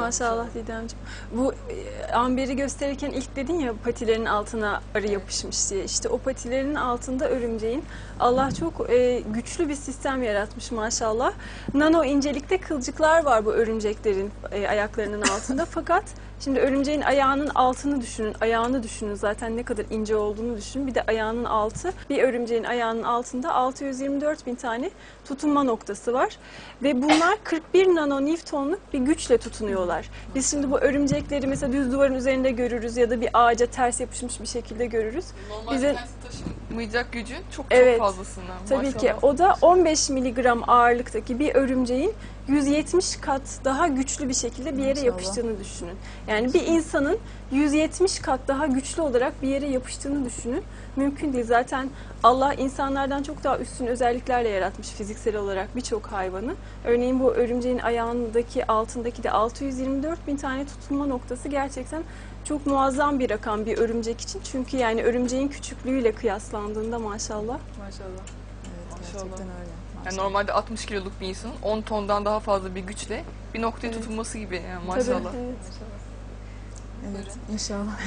Maşallah Didemciğim. Bu e, amberi gösterirken ilk dedin ya patilerin altına arı yapışmış diye. İşte o patilerin altında örümceğin Allah çok e, güçlü bir sistem yaratmış maşallah. Nano incelikte kılcıklar var bu örümceklerin e, ayaklarının altında. Fakat şimdi örümceğin ayağının altını düşünün, ayağını düşünün zaten ne kadar ince olduğunu düşünün. Bir de ayağının altı, bir örümceğin ayağının altında 624 bin tane tutunma noktası var. Ve bunlar 41 nanonewtonluk bir güçle tutunuyorlar. Biz şimdi bu örümcekleri mesela düz duvarın üzerinde görürüz ya da bir ağaca ters yapışmış bir şekilde görürüz. Normal Bize- taşımayacak gücün çok Evet. çok fazlasından. Tabii ki Maşallah. o da 15 miligram ağırlıktaki bir örümceğin 170 kat daha güçlü bir şekilde bir yere Maşallah. yapıştığını düşünün. Yani bir insanın 170 kat daha güçlü olarak bir yere yapıştığını düşünün. Mümkün değil. Zaten Allah insanlardan çok daha üstün özelliklerle yaratmış fiziksel olarak birçok hayvanı. Örneğin bu örümceğin ayağındaki altındaki de 624 bin tane tutunma noktası gerçekten çok muazzam bir rakam bir örümcek için. Çünkü yani örümceğin küçüklüğüyle kıyaslandığında maşallah Maşallah. Gerçekten öyle. Yani Maşallah. normalde 60 kiloluk bir insanın 10 tondan daha fazla bir güçle bir noktaya Evet. tutunması gibi yani Tabii, maşallah. evet. Evet, inşallah.